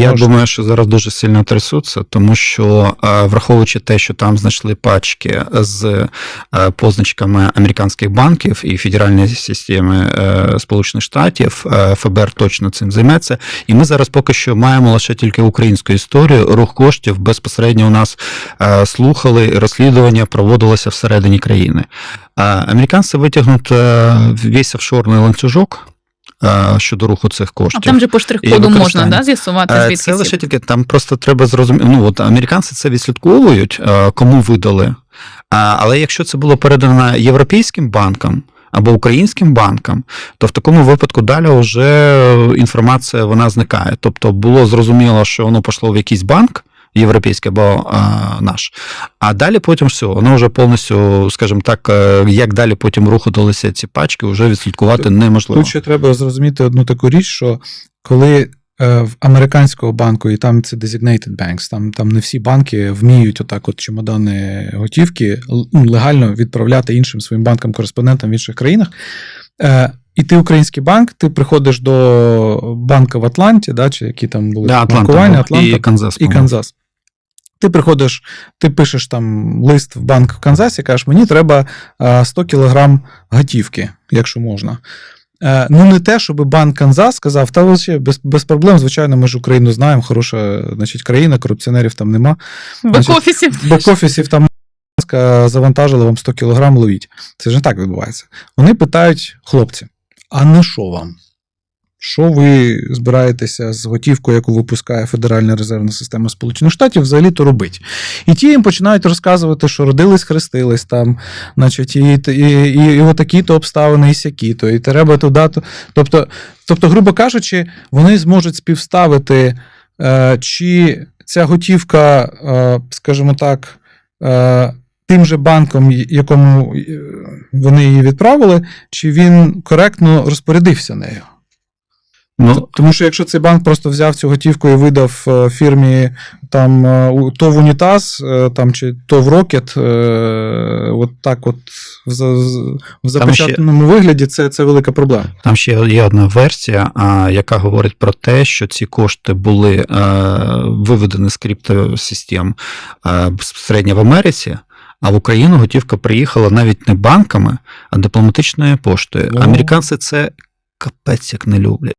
Я Можна. думаю, що зараз дуже сильно трясуться, тому що е, враховуючи те, що там знайшли пачки з е, позначками американських банків і федеральної системи е, Сполучених Штатів, ФБР точно цим займеться. І ми зараз поки що маємо лише тільки українську історію. Рух коштів безпосередньо у нас слухали, розслідування проводилося всередині країни. Американці витягнуть весь офшорний ланцюжок. Е, Щодо руху цих коштів. А там же по штрих-коду можна да, з'ясувати, Е, звідки Це лише тільки там просто треба зрозуміти. Ну от американці це відслідковують, е, кому видали. Але якщо це було передано європейським банкам або українським банкам, то в такому випадку далі вже інформація вона зникає. Тобто було зрозуміло, що воно пішло в якийсь банк. Європейський або а, наш. А далі потім все, воно вже повністю, скажімо так, е, як далі потім рухалися ці пачки, вже відслідкувати неможливо. Тут ще треба зрозуміти одну таку річ, що коли е, в американського банку, і там це designated banks, там, там не всі банки вміють отак от чемодани готівки ну, легально відправляти іншим своїм банкам-кореспондентам в інших країнах. Е, і ти український банк, ти приходиш до банка в Атланті, да, чи які там були Да, Атланта маркування, Атланта і Канзас. і. Канзас. Ти приходиш, ти пишеш там лист в банк в Канзасі, кажеш, мені треба е, 100 кілограм готівки, якщо можна. Е, Ну, не те, щоб банк Канзас сказав, та вообще без, без проблем, звичайно, ми ж Україну знаємо, хороша значить, країна, корупціонерів там нема. бек-офісів. Бек-офісів там завантажили вам 100 кілограм, ловіть. Це ж не так відбувається. Вони питають, хлопці, а на що вам? Що ви збираєтеся з готівкою, яку випускає Федеральна резервна система Сполучених Штатів, взагалі то робить? І ті їм починають розказувати, що родились, хрестились там, значить, і, і, і, і отакі-то обставини, і сякі-то, і треба туди. то Тобто, тобто, грубо кажучи, вони зможуть співставити, е, чи ця готівка, е, скажімо так, е, тим же банком, якому вони її відправили, чи він коректно розпорядився нею. Ну, Тому що якщо цей банк просто взяв цю готівку і видав е, фірмі там е, то в унітаз, е, там чи то в рокет, от так, от в, запечатаному вигляді, це, це велика проблема. Там ще є одна версія, яка говорить про те, що ці кошти були виведені з криптосистем безпосередньо в Америці. А в Україну готівка приїхала навіть не банками, а дипломатичною поштою. Американці це капець як не люблять.